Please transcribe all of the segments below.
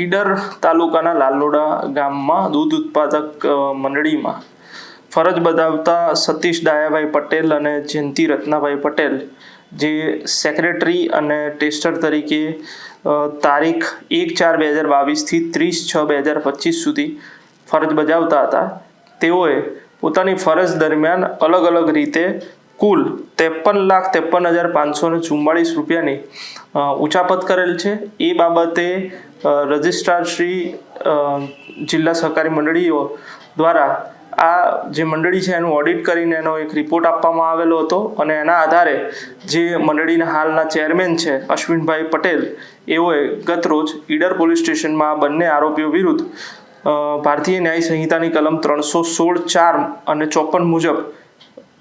ઈડર તાલુકાના લાલોડા ગામમાં દૂધ ઉત્પાદક મંડળીમાં ફરજ બજાવતા સતીશ ડાયાભાઈ પટેલ અને જયંતિ રત્નાભાઈ પટેલ, જે સેક્રેટરી અને ટેસ્ટર તરીકે તારીખ એક ચાર બે હજાર બાવીસથી ત્રીસ છ બે હજાર પચીસ સુધી ફરજ બજાવતા હતા. તેઓએ પોતાની ફરજ દરમિયાન અલગ અલગ રીતે કુલ ત્રેપન લાખ ત્રેપન હજાર પાંચસો ને ચુમ્માળીસ રૂપિયાની ઉચાપત કરેલ છે. એ બાબતે રજિસ્ટ્રાર શ્રી જિલ્લા સહકારી મંડળીઓ દ્વારા આ જે મંડળી છે એનું ઓડિટ કરીને એનો એક રિપોર્ટ આપવામાં આવેલો હતો અને એના આધારે જે મંડળીના હાલના ચેરમેન છે અશ્વિનભાઈ પટેલ, એઓએ ગત રોજ ઈડર પોલીસ સ્ટેશનમાં આ બંને આરોપીઓ વિરુદ્ધ ભારતીય ન્યાય સંહિતાની કલમ ત્રણસો સોળ ચાર અને ચોપન મુજબ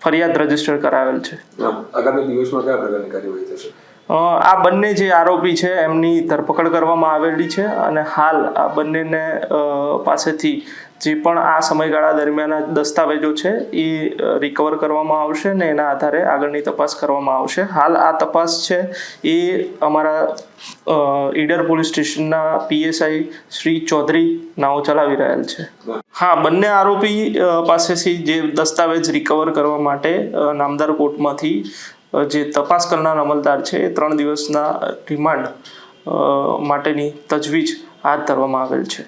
ફરિયાદ રજિસ્ટર કરાવેલ છે. આગામી દિવસમાં કયા પ્રકારની કાર્યવાહી થશે? આ બંને જે આરોપી છે એમની ધરપકડ કરવામાં આવેલી છે અને હાલ આ બંનેને પાસેથી જે પણ આ સમયગાળા દરમિયાન દસ્તાવેજો છે એ રિકવર કરવામાં આવશે ને એના આધારે આગળની તપાસ કરવામાં આવશે. હાલ આ તપાસ છે એ અમારા ઈડર પોલીસ સ્ટેશનના પીએસઆઈ શ્રી ચૌધરી નાઓ ચલાવી રહેલ છે. હા, બંને આરોપી પાસેથી જે દસ્તાવેજ રિકવર કરવા માટે નામદાર કોર્ટમાંથી જે તપાસ કરનાર અમલદાર છે, એ ત્રણ દિવસના રિમાન્ડ માટેની તજવીજ હાથ ધરવામાં આવેલ છે.